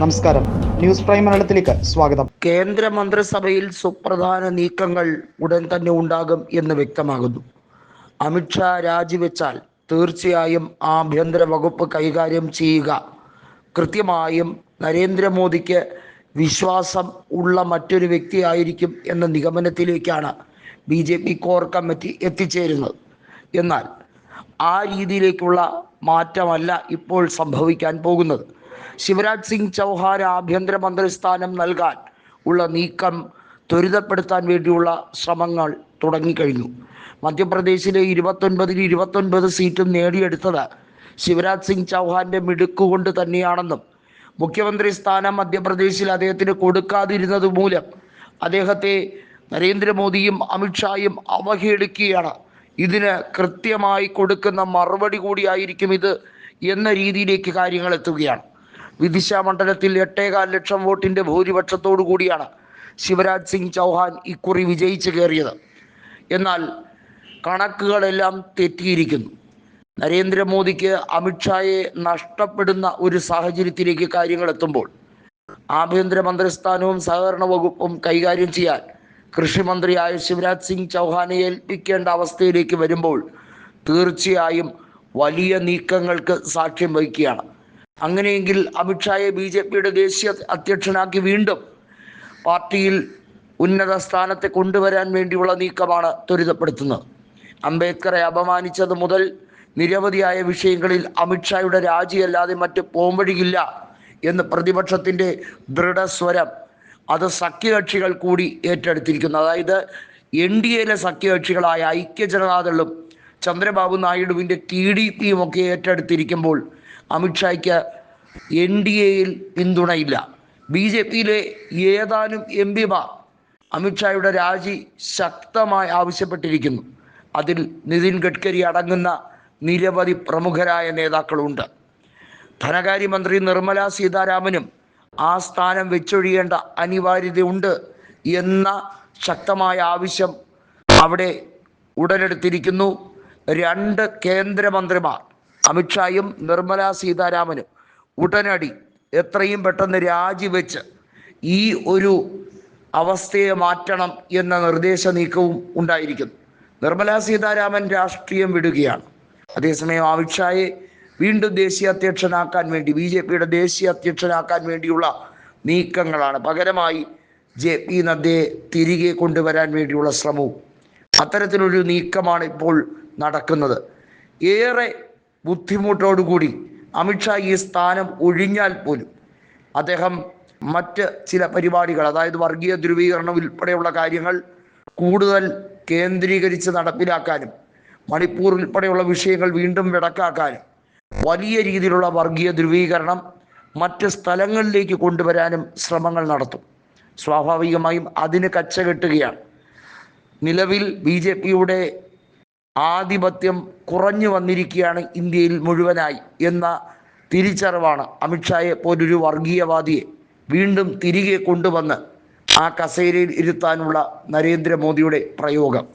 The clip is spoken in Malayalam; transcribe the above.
നമസ്കാരം. ന്യൂസ് പ്രൈം മലയാളത്തിലേക്ക് സ്വാഗതം. കേന്ദ്ര മന്ത്രിസഭയിൽ സുപ്രധാന നീക്കങ്ങൾ ഉടൻ തന്നെ ഉണ്ടാകും എന്ന് വ്യക്തമാകുന്നു. അമിത്ഷാ രാജിവെച്ചാൽ തീർച്ചയായും ആഭ്യന്തര വകുപ്പ് കൈകാര്യം ചെയ്യുക. കൃത്യമായും നരേന്ദ്രമോദിക്ക് വിശ്വാസം ഉള്ള മറ്റൊരു വ്യക്തിയായിരിക്കും എന്ന നിഗമനത്തിലേക്കാണ് B J P core committee എത്തിച്ചേരുന്നത്. എന്നാൽ ആ രീതിയിലേക്കുള്ള മാറ്റമല്ല ഇപ്പോൾ സംഭവിക്കാൻ പോകുന്നത്. ശിവരാജ് സിംഗ് ചൗഹാൻ ആഭ്യന്തര മന്ത്രിസ്ഥാനം നൽകാൻ ഉള്ള നീക്കം ത്വരിതപ്പെടുത്താൻ വേണ്ടിയുള്ള ശ്രമങ്ങൾ തുടങ്ങിക്കഴിഞ്ഞു. മധ്യപ്രദേശിലെ ഇരുപത്തൊൻപതിൽ ഇരുപത്തൊൻപത് സീറ്റും നേടിയെടുത്തത് ശിവരാജ് സിംഗ് ചൗഹാന്റെ മിടുക്കുകൊണ്ട് തന്നെയാണെന്നും മുഖ്യമന്ത്രി സ്ഥാനം മധ്യപ്രദേശിൽ അദ്ദേഹത്തിന് കൊടുക്കാതിരുന്നത് മൂലം അദ്ദേഹത്തെ നരേന്ദ്രമോദിയും അമിത്ഷായും അവഹേളിക്കുകയാണ്. ഇതിന് കൃത്യമായി കൊടുക്കുന്ന മറുപടി കൂടിയായിരിക്കും ഇത് എന്ന രീതിയിലേക്ക് കാര്യങ്ങൾ എത്തുകയാണ്. വിദിശ മണ്ഡലത്തിൽ എട്ടേകാൽ ലക്ഷം വോട്ടിന്റെ ഭൂരിപക്ഷത്തോടു കൂടിയാണ് ശിവരാജ് സിംഗ് ചൗഹാൻ ഇക്കുറി വിജയിച്ചു കയറിയത്. എന്നാൽ കണക്കുകളെല്ലാം തെറ്റിയിരിക്കുന്നു. നരേന്ദ്രമോദിക്ക് അമിത്ഷായെ നഷ്ടപ്പെടുന്ന ഒരു സാഹചര്യത്തിലേക്ക് കാര്യങ്ങൾ എത്തുമ്പോൾ ആഭ്യന്തര മന്ത്രിസ്ഥാനവും സഹകരണ വകുപ്പും കൈകാര്യം ചെയ്യാൻ കൃഷിമന്ത്രിയായ ശിവരാജ് സിംഗ് ചൗഹാനെ ഏൽപ്പിക്കേണ്ട അവസ്ഥയിലേക്ക് വരുമ്പോൾ തീർച്ചയായും വലിയ നീക്കങ്ങൾക്ക് സാക്ഷ്യം വഹിക്കുകയാണ്. അങ്ങനെയെങ്കിൽ അമിത്ഷായെ ബി ജെ പിയുടെ ദേശീയ അധ്യക്ഷനാക്കി വീണ്ടും പാർട്ടിയിൽ ഉന്നത സ്ഥാനത്തെ കൊണ്ടുവരാൻ വേണ്ടിയുള്ള നീക്കമാണ് ത്വരിതപ്പെടുത്തുന്നത്. അംബേദ്കറെ അപമാനിച്ചത് മുതൽ നിരവധിയായ വിഷയങ്ങളിൽ അമിത്ഷായുടെ രാജിയല്ലാതെ മറ്റ് പോംവഴിയില്ല എന്ന് പ്രതിപക്ഷത്തിന്റെ ദൃഢസ്വരം. അത് സഖ്യകക്ഷികൾ കൂടി ഏറ്റെടുത്തിരിക്കുന്നു. അതായത് എൻ ഡി എയിലെ സഖ്യകക്ഷികളായ ഐക്യ ജനതാദളും ചന്ദ്രബാബു നായിഡുവിന്റെ ടി ഡി പിയും ഒക്കെ ഏറ്റെടുത്തിരിക്കുമ്പോൾ അമിത്ഷായ്ക്ക് എൻ ഡി എയിൽ പിന്തുണയില്ല. ബി ജെ പിയിലെ ഏതാനും എം പിമാർ അമിത്ഷായുടെ രാജി ശക്തമായി ആവശ്യപ്പെട്ടിരിക്കുന്നു. അതിൽ നിതിൻ ഗഡ്കരി അടങ്ങുന്ന നിരവധി പ്രമുഖരായ നേതാക്കളുണ്ട്. ധനകാര്യമന്ത്രി നിർമ്മല സീതാരാമനും ആ സ്ഥാനം വെച്ചൊഴിയേണ്ട അനിവാര്യതയുണ്ട് എന്ന ശക്തമായ ആവശ്യം അവിടെ ഉടലെടുത്തിരിക്കുന്നു. രണ്ട് കേന്ദ്രമന്ത്രിമാർ അമിത്ഷായും നിർമ്മല സീതാരാമനും ഉടനടി എത്രയും പെട്ടെന്ന് രാജിവെച്ച് ഈ ഒരു അവസ്ഥയെ മാറ്റണം എന്ന നിർദ്ദേശ നീക്കവും ഉണ്ടായിരിക്കുന്നു. നിർമ്മല സീതാരാമൻ രാഷ്ട്രീയം വിടുകയാണ്. അതേസമയം അമിത്ഷായെ വീണ്ടും ദേശീയ അധ്യക്ഷനാക്കാൻ വേണ്ടി ബി ജെ പിയുടെ ദേശീയ അധ്യക്ഷനാക്കാൻ വേണ്ടിയുള്ള നീക്കങ്ങളാണ്. പകരമായി ജെ പി നദ്ദയെ തിരികെ കൊണ്ടുവരാൻ വേണ്ടിയുള്ള ശ്രമവും അത്തരത്തിലൊരു നീക്കമാണ് ഇപ്പോൾ നടക്കുന്നത്. ഏറെ ബുദ്ധിമുട്ടോടുകൂടി അമിത്ഷാ ഈ സ്ഥാനം ഒഴിഞ്ഞാൽ പോലും അദ്ദേഹം മറ്റ് ചില പരിപാടികൾ അതായത് വർഗീയ ധ്രുവീകരണം ഉൾപ്പെടെയുള്ള കാര്യങ്ങൾ കൂടുതൽ കേന്ദ്രീകരിച്ച് നടപ്പിലാക്കാനും മണിപ്പൂർ ഉൾപ്പെടെയുള്ള വിഷയങ്ങൾ വീണ്ടും വിടക്കാക്കാനും വലിയ രീതിയിലുള്ള വർഗീയ ധ്രുവീകരണം മറ്റ് സ്ഥലങ്ങളിലേക്ക് കൊണ്ടുവരാനും ശ്രമങ്ങൾ നടത്തും. സ്വാഭാവികമായും അതിന് കച്ചകെട്ടുകയാണ്. നിലവിൽ ബി ജെ പിയുടെ ആധിപത്യം കുറഞ്ഞു വന്നിരിക്കുകയാണ് ഇന്ത്യയിൽ മുഴുവനായി എന്ന തിരിച്ചറിവാണ് അമിത്ഷായെ പോലൊരു വർഗീയവാദിയെ വീണ്ടും തിരികെ കൊണ്ടുവന്ന് ആ കസേരയിൽ ഇരുത്താനുള്ള നരേന്ദ്രമോദിയുടെ പ്രയോഗം.